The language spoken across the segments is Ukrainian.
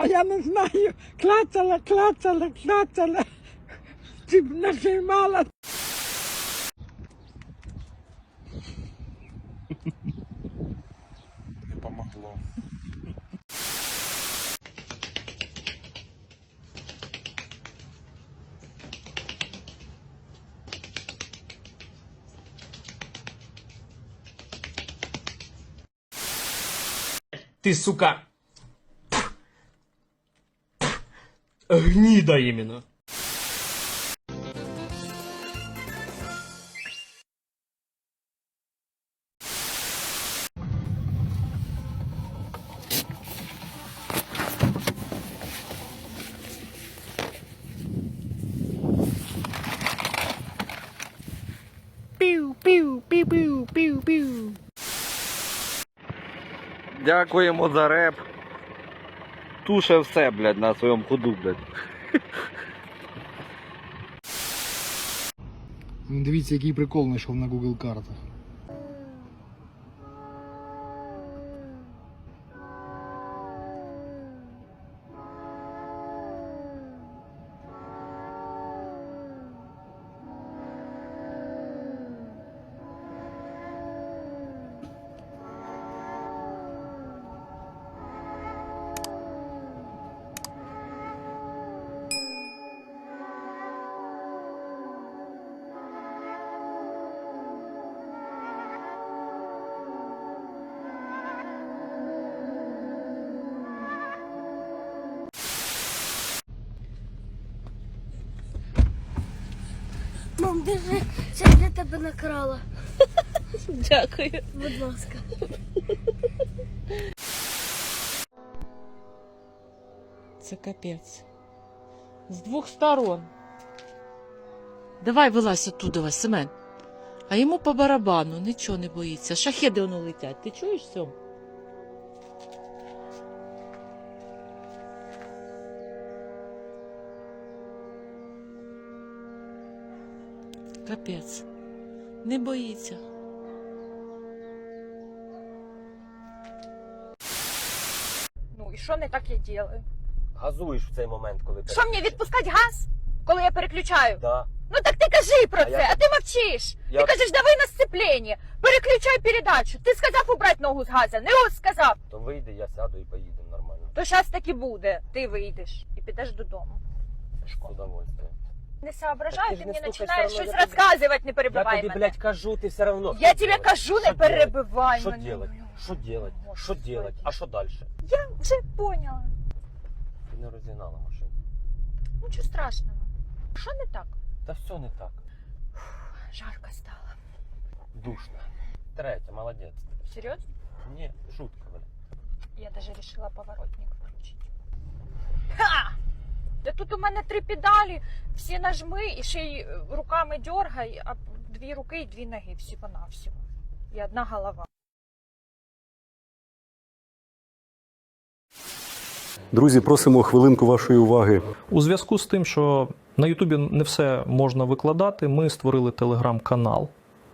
А я не знаю, клацала, клацала, клацала, чи нажимала. Не помогло. Ты, сука... Гнида именно. Дякуємо за реп. Туше все, блядь, на своєму ходу, блядь. Ну, Дивіться, який прикол знайшов на Google картах. Держи, це для тебе накрала. Дякую. Будь ласка. Це капець. З двох сторон. Давай вилазь оттуда, Семен. А йому по барабану, нічого не боїться. Шахеди воно летять. Ти чуєш Сьом? Капець. Не боїться. Ну і що не так я ділаю? Газуєш в цей момент, коли Що мені відпускати газ, коли я переключаю? Да. Ну так ти кажи про А це, я- а ти мовчиш. Я- Ти кажеш, давай на сцеплення, переключай передачу. Ти сказав убрати ногу з газа, не ось сказав. То вийде, я сяду і поїдемо нормально. То зараз так і буде. Ти вийдеш і підеш додому. З удовольствием. Не Так соображай, ти ти ж не мені слухаєш, починаєш все щось одно я тобі- розказувати, не Я перебивай тобі, мене. блядь, кажу, ти все равно. Я що тебе делать? кажу, не Що делать? перебивай Що мене. делать? Що делать? Господи. Що делать? А що далі? Я вже поняла. Ти не розігнала машину. Нічого страшного. Що не так? Та все не так. Жарко стало. Душно. Третя, молодець. Серйозно? Ні, шутка, блядь. Я даже решила поворотник включить. Ха! Да тут у мене три педалі, всі нажми і ще й е, руками дергай, а дві руки і дві ноги всього навсього. І одна голова. Друзі, просимо хвилинку вашої уваги. У зв'язку з тим, що на Ютубі не все можна викладати, ми створили телеграм-канал.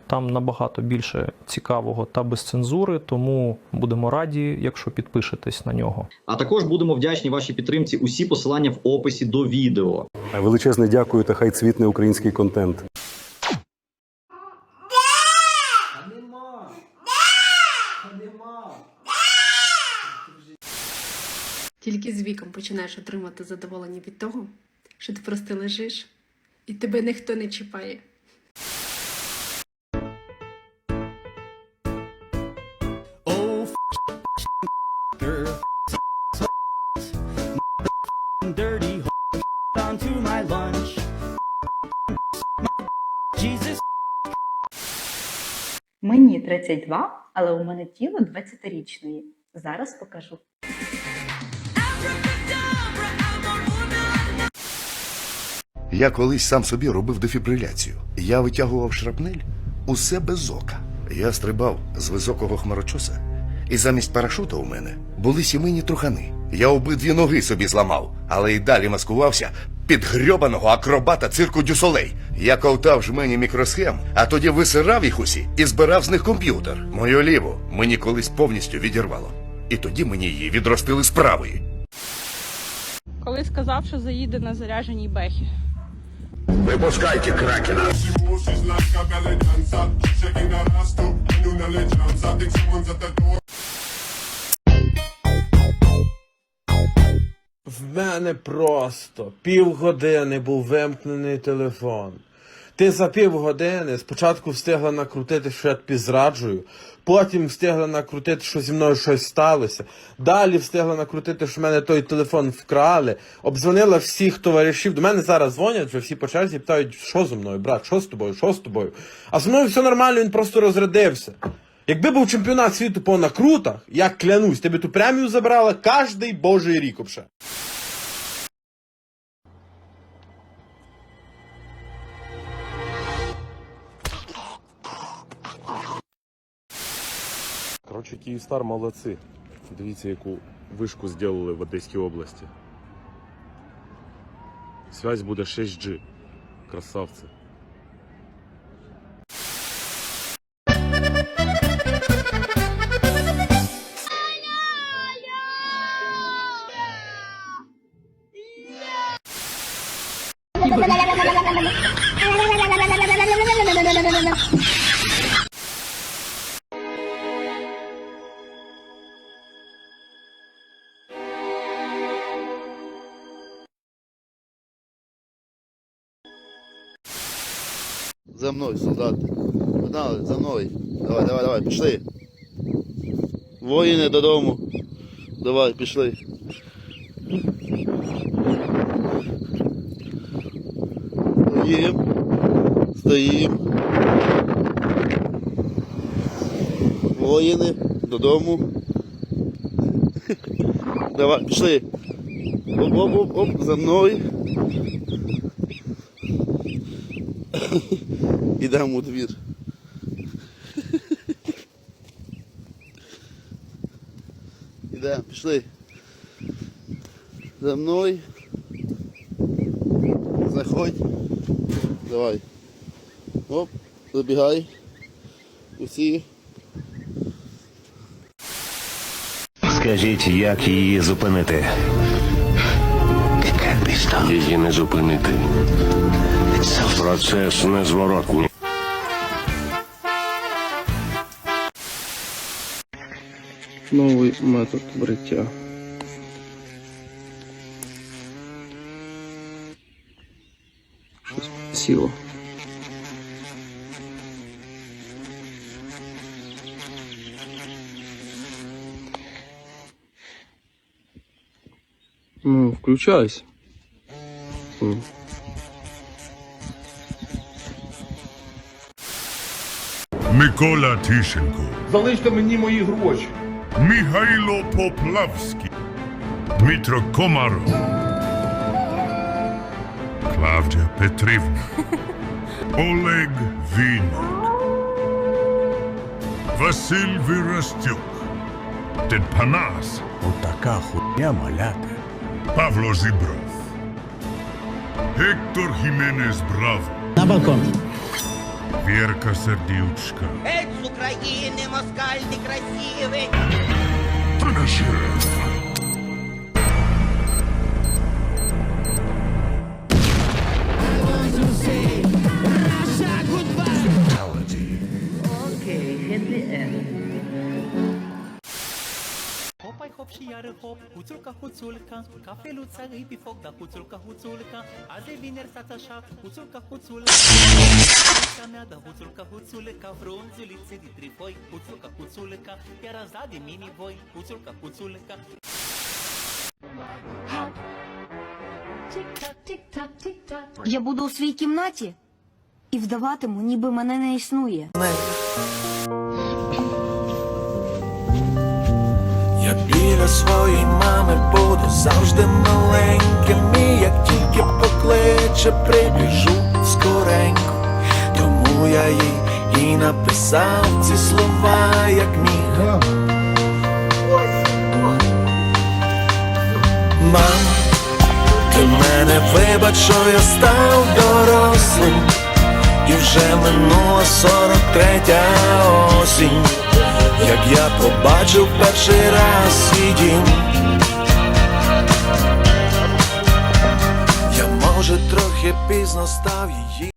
Там набагато більше цікавого та без цензури, тому будемо раді, якщо підпишетесь на нього. А також будемо вдячні вашій підтримці. Усі посилання в описі до відео. Величезне дякую та хай цвітне український контент. Тільки з віком починаєш отримати задоволення від того, що ти просто лежиш і тебе ніхто не чіпає. Мені 32, але у мене тіло 20-річної. Зараз покажу. Я колись сам собі робив дефібриляцію. Я витягував шрапнель усе без ока. Я стрибав з високого хмарочоса, і замість парашута у мене були сімейні трухани. Я обидві ноги собі зламав, але й далі маскувався під грьобаного акробата цирку Дюсолей. Я ковтав жмені мікросхем, а тоді висирав їх усі і збирав з них комп'ютер. Мою ліву мені колись повністю відірвало. І тоді мені її відростили з правої. коли сказав, що заїде на заряженій бехі. Випускайте кракена. В мене просто півгодини був вимкнений телефон. Ти за півгодини спочатку встигла накрутити, що я тобі зраджую, потім встигла накрутити, що зі мною щось сталося. Далі встигла накрутити, що в мене той телефон вкрали. Обдзвонила всіх товаришів. До мене зараз дзвонять, вже всі по черзі питають, що зі мною, брат, що з тобою, що з тобою. А зі мною все нормально, він просто розрядився. Якби був чемпіонат світу по накрутах, я клянусь, ти би ту премію забрала кожний божий рік обше. Коротше, Київстар молодці. Дивіться, яку вишку зробили в Одеській області. Связь буде 6G. Красавці. За мною, солдати. Погнали, за мною. Давай, давай, давай, пішли. Воїни додому. Давай, пішли. Стоїм. Стоїм. Воїни додому. Давай, пішли. Оп, оп, оп, оп, за мною. Ідемо у двір. Ідемо, пішли. За мною. Заходь. Давай. Оп, забігай. Усі. Скажіть, як її зупинити? Її не зупинити. Процес незворотний. Новий метод бриття. Щось сіло. Ну, включайся. Микола Тищенко, Залиште мені мої гроші. Михайло Поплавський, Дмитро Комаров, Клавдія Петрівна, Олег Вінник, Василь Вірастюк, Дед Панас, Отака хуйня маляти. Павло Зібров, Гектор Хіменес Браво, На балкон. Вірка Сердючка, Геть з України, москаль. Фінашер, Окей, iară hop, huțulca huțulca Cafeluța îi pe foc, da huțulca huțulca Azi e vineri stați așa, huțulca huțulca Huțulca mea, da huțulca huțulca Frunzulițe de trifoi, huțulca huțulca Iar azi da de mini voi, huțulca huțulca Я буду у своїй кімнаті і вдаватиму, ніби мене не існує. Біля своєї мами буду завжди маленьким. І як тільки покличе, прибіжу скоренько. Тому я їй і написав ці слова, як міг. Мам, ти мене вибач, що я став дорослим. І вже минула сорок третя осінь як я побачив перший раз свій дім я може трохи пізно став її.